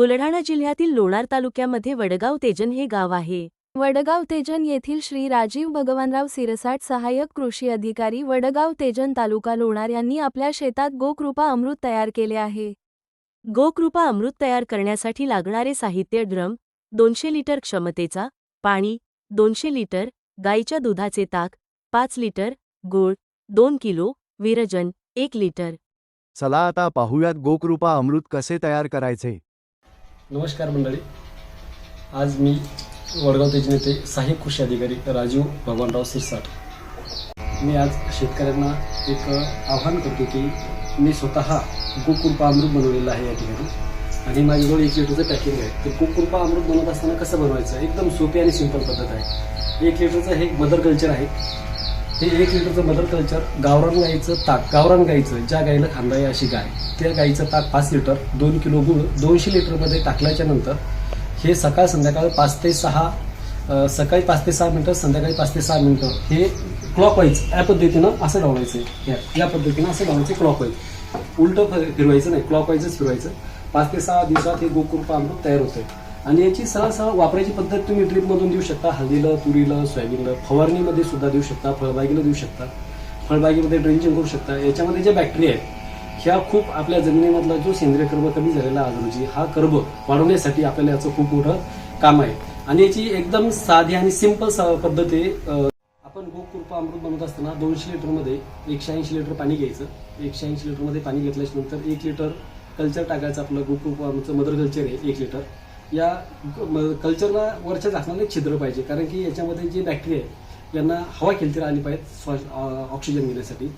बुलढाणा जिल्ह्यातील लोणार तालुक्यामध्ये वडगाव तेजन हे गाव आहे. वडगाव तेजन येथील श्री राजीव भगवानराव सिरसाट सहाय्यक कृषी अधिकारी वडगाव तेजन तालुका लोणार यांनी आपल्या शेतात गोकृपा अमृत तयार केले आहे. गोकृपा अमृत तयार करण्यासाठी लागणारे साहित्य ड्रम दोनशे लिटर क्षमतेचा पाणी दोनशे लिटर गाईच्या दुधाचे ताक पाच लिटर गूळ दोन किलो विरजन एक लिटर. चला आता पाहूयात गोकृपा अमृत कसे तयार करायचे? नमस्कार मंडळी. आज मी वडगाव तेजन नेते सहाय्यक कृषी अधिकारी राजीव भगवानराव सिरसाट. मी आज शेतकऱ्यांना एक आव्हान करतो की मी स्वतः गोकुरपा अमृत बनवलेलं आहे या ठिकाणी. आणि माझ्याजवळ एक लिटरचं पॅकिंग आहे. तर गोकुरपा अमृत बनवत असताना कसं बनवायचं? एकदम सोपी आणि सिंपल पद्धत आहे. एक लिटरचं हे मदर कल्चर आहे. हे एक लिटरचं मदर कल्चर गावरान गाईचं ताक गावरान गाईचं ज्या गाईला खांदा आहे अशी गाय त्या गाईचं ताक पाच लिटर दोन किलो गुळ दोनशे लिटरमध्ये टाकल्याच्या नंतर हे सकाळ संध्याकाळ पाच ते सहा सकाळी पाच ते सहा मिनटं संध्याकाळी पाच ते सहा मिनटं हे क्लॉकवाईज या पद्धतीनं असं डावलायचं या या पद्धतीनं असं डावलायचं क्लॉकवाईज उलटं फिरवायचं नाही क्लॉकवाईजच फिरवायचं. पाच ते सहा दिवसात हे गोकृपा अमृत तयार आहे आणि याची सहसा वापरायची पद्धत तुम्ही ड्रीपमधून देऊ शकता. हळदीला तुरीला सोयाबीनला फवारणीमध्ये सुद्धा देऊ शकता फळबागेला देऊ शकता. फळबागेमध्ये ड्रेंचिंग करू शकता. याच्यामध्ये ज्या बॅक्टेरिया आहेत ह्या खूप आपल्या जमिनीमधला जो सेंद्रिय कर्ब कमी झालेला आहे हा कर्ब वाढवण्यासाठी आपल्याला याचं खूप मोठं काम आहे. आणि याची एकदम साधी आणि सिंपल पद्धत आहे आपण गोकृपा अमृत बनवत असताना दोनशे लिटरमध्ये एकशे ऐंशी लिटर पाणी घ्यायचं. एकशे ऐंशी लिटरमध्ये पाणी घेतल्याच्या एक लिटर कल्चर टाकायचं आपलं गोकृपा आमचं मदर कल्चर आहे एक लिटर. या म- कल्चरला वरच्या झाकणाला एक छिद्र पाहिजे. कारण की याच्यामध्ये जे बॅक्टेरिया आहे यांना हवा खेळती आली पाहिजे ऑक्सिजन घेण्यासाठी.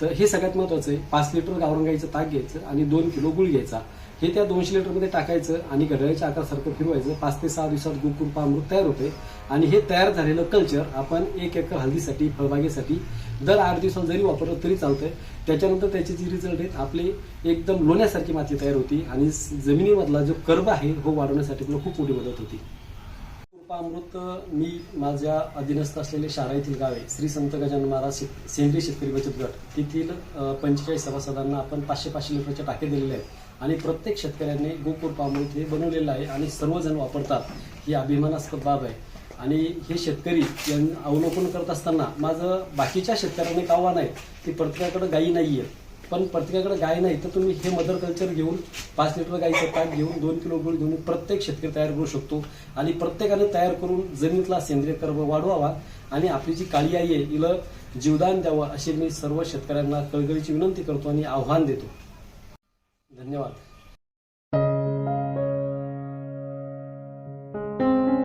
तर हे सगळ्यात महत्वाचं आहे. पाच लिटर गावरंगाईचं ताक घ्यायचं आणि दोन किलो गुळ घ्यायचा. हे त्या दोनशे लिटरमध्ये टाकायचं आणि घड्याळ्याच्या आकारासारखं फिरवायचं. पाच ते सहा दिवसात गोकुरपा अमृत तयार होते. आणि हे तयार झालेलं कल्चर आपण एक एकर हल्दीसाठी फळबागेसाठी दर आठ दिवसात जरी वापरलं तरी चालतंय. त्याच्यानंतर त्याचे जे रिझल्ट आहेत आपले एकदम लोण्यासारखी माती तयार होती. आणि जमिनीमधला जो कर्ब आहे हो वाढवण्यासाठी तुला खूप मोठी मदत होती. कृपा मी माझ्या अधीनस्थ असलेले शाळा येथील गाव आहे. श्री संत गजानन महाराज शेत- सेंद्रिय शेतकरी बचत गट. तेथील पंचेचाळीस सभासदांना आपण पाचशे पाचशे लिटरच्या टाके दिलेले आहेत. आणि प्रत्येक शेतकऱ्याने गोकुरपा अमृत हे बनवलेलं आहे आणि सर्वजण वापरतात. ही अभिमानास्पद बाब आहे. आणि हे शेतकरी अवलोकन करत असताना माझं बाकीच्या शेतकऱ्यांनी एक आव्हान आहे की प्रत्येकाकडे गायी नाही आहे पण प्रत्येकाकडे गाय नाही तर तुम्ही हे मदर कल्चर घेऊन पाच लिटर गाईचं ताक घेऊन दोन किलो गुळ घेऊन प्रत्येक शेतकरी तयार करू शकतो. आणि प्रत्येकाने तयार करून जमिनीतला सेंद्रिय कर्म वाढवावा. आणि आपली जी काळी आई आहे हिला जीवदान द्यावं अशी मी सर्व शेतकऱ्यांना कळकळीची विनंती करतो आणि आव्हान देतो. धन्यवाद